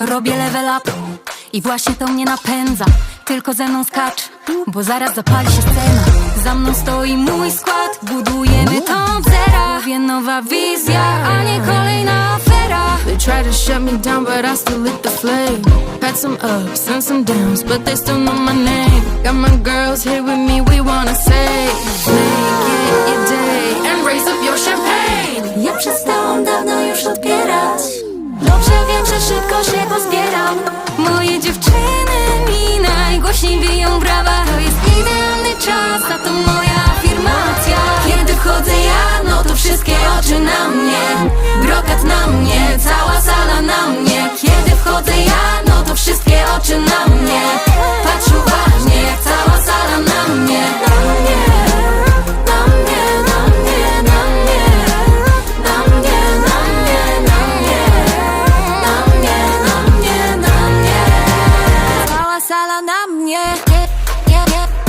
robię level up I właśnie to mnie napędza. Tylko ze mną skacz Bo zaraz zapali się scena. Za mną stoi mój skład Budujemy od zera. Mówię nowa wizja, a nie kolejna afera. They tried to shut me down, but I still lit the flame. Had some ups and some downs, but they still know my name. Got my girls here with me, we wanna yeah, yeah, yeah.